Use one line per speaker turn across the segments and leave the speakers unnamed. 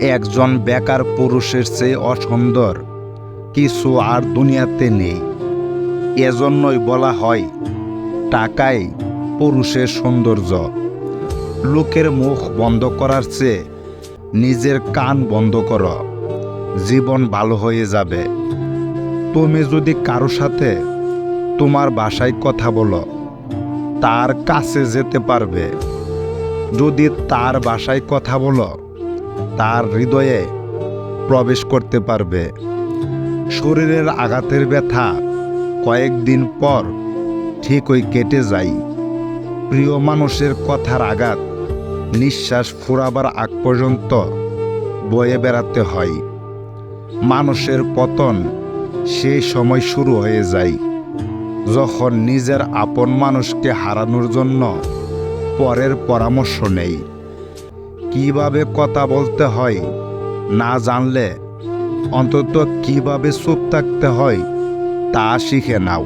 একজন বেকার পুরুষের চেয়ে অসুন্দর। কিছু আর দুনিয়াতে নেই। এজন্যই বলা হয়, টাকাই পুরুষের সৌন্দর্য। লোকের মুখ বন্ধ করার চেয়ে নিজের কান বন্ধ করো। জীবন ভালো হয়ে যাবে। তুমি যদি কারও সাথে তোমার বাসায় কথা বলো, তার কাছে যেতে পারবে। যদি তার বাসায় কথা বলো তার হৃদয়ে প্রবেশ করতে পারবে। শরীরের আঘাতের ব্যথা কয়েকদিন পর ঠিকই কেটে যায়। প্রিয় মানুষের কথার আঘাত নিঃশ্বাস ফুরাবার আগ পর্যন্ত বয়ে বেড়াতে হয়। মানুষের পতন সেই সময় শুরু হয়ে যায়। যখন নিজের আপন মানুষকে হারানোর জন্য পরের পরামর্শ নেই কীভাবে কথা বলতে হয় না জানলে অন্তত কীভাবে চুপ থাকতে হয় তা শিখে নাও।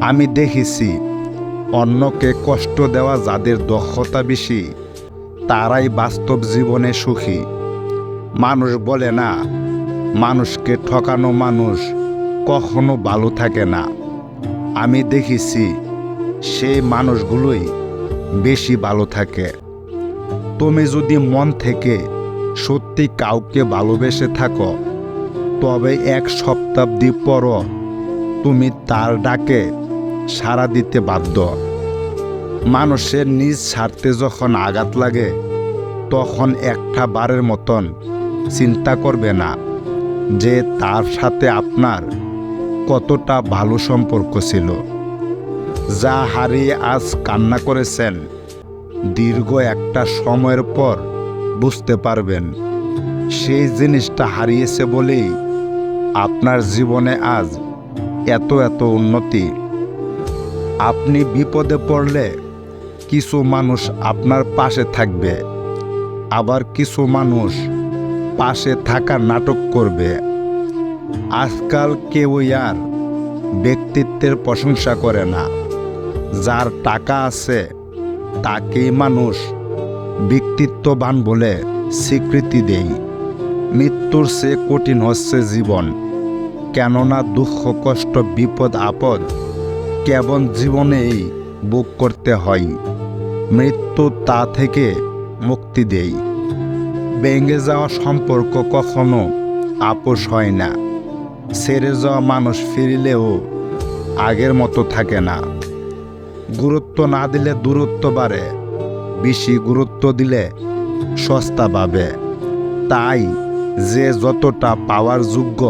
আমি দেখেছি অন্যকে কষ্ট দেওয়া যাদের দক্ষতা বেশি, তারাই বাস্তব জীবনে সুখী। মানুষ বলে না, মানুষকে ঠকানো মানুষ কখনো ভালো থাকে না। আমি দেখেছি সেই মানুষগুলোই বেশি ভালো থাকে। তুমি যদি মন থেকে সত্যি কাউকে ভালোবেসে থাকো, তবে এক শতাব্দী পরও তুমি তার ডাকে সাড়া দিতে বাধ্য। মানুষের নিজ স্বার্থে যখন আঘাত লাগে, তখন একটা বারের মতন চিন্তা করবে না যে তার সাথে আপনার কতটা ভালো সম্পর্ক ছিল। যা হারিয়ে আজ কান্না করেছেন দীর্ঘ একটা সময়ের পর বুঝতে পারবেন, সেই জিনিসটা হারিয়েছে বলেই আপনার জীবনে আজ এত এত উন্নতি। আপনি বিপদে পড়লে কিছু মানুষ আপনার পাশে থাকবে, আবার কিছু মানুষ পাশে থাকা নাটক করবে। আজকাল কেউই আর ব্যক্তিত্বের প্রশংসা করে না, যার টাকা আছে তাকেই মানুষ ব্যক্তিত্ববান বলে স্বীকৃতি দেই। মৃত্যুর চেয়ে কঠিন হচ্ছে জীবন। কেননা দুঃখ, কষ্ট, বিপদ, আপদ কেবল জীবনেই বুক করতে হয়। মৃত্যু তা থেকে মুক্তি দেই। ভেঙে যাওয়া সম্পর্ক কখনো আপোষ হয় না। ছেড়ে যাওয়া মানুষ ফিরলেও আগের মতো থাকে না। গুরুত্ব না দিলে দূরত্ব বাড়ে, বেশি গুরুত্ব দিলে সস্তা পাবে। তাই যে যতটা পাওয়ার যোগ্য,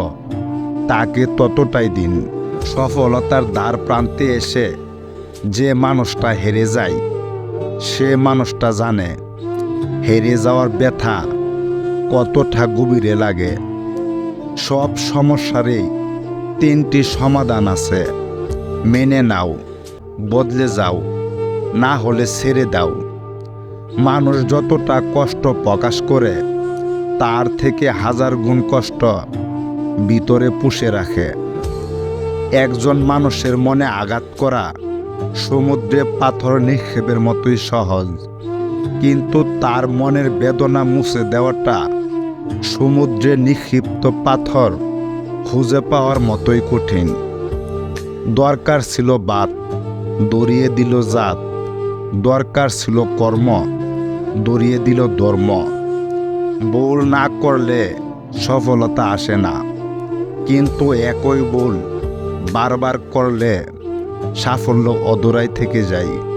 তাকে ততটাই দিন। সফলতার দ্বার প্রান্তে এসে যে মানুষটা হেরে যায়, সে মানুষটা জানে হেরে যাওয়ার ব্যথা কতটা গভীরে লাগে। সব সমস্যারই তিনটি সমাধান আছে, মেনে নাও। বদলে যাও, না হলে ছেড়ে দাও। মানুষ যতটা কষ্ট প্রকাশ করে, তার থেকে হাজার গুণ কষ্ট ভিতরে পুষে রাখে। একজন মানুষের মনে আঘাত করা সমুদ্রে পাথর নিক্ষেপের মতোই সহজ। কিন্তু তার মনের বেদনা মুছে দেওয়াটা সমুদ্রে নিক্ষিপ্ত পাথর খুঁজে পাওয়ার মতোই কঠিন। দরকার ছিল বাত দড়িয়ে দিল জাত। দরকার ছিল কর্ম, দরিয়ে দিল ধর্ম। ভুল না করলে সফলতা আসে না। কিন্তু একই ভুল বারবার করলে সাফল্য অদূরাই থেকে যায়।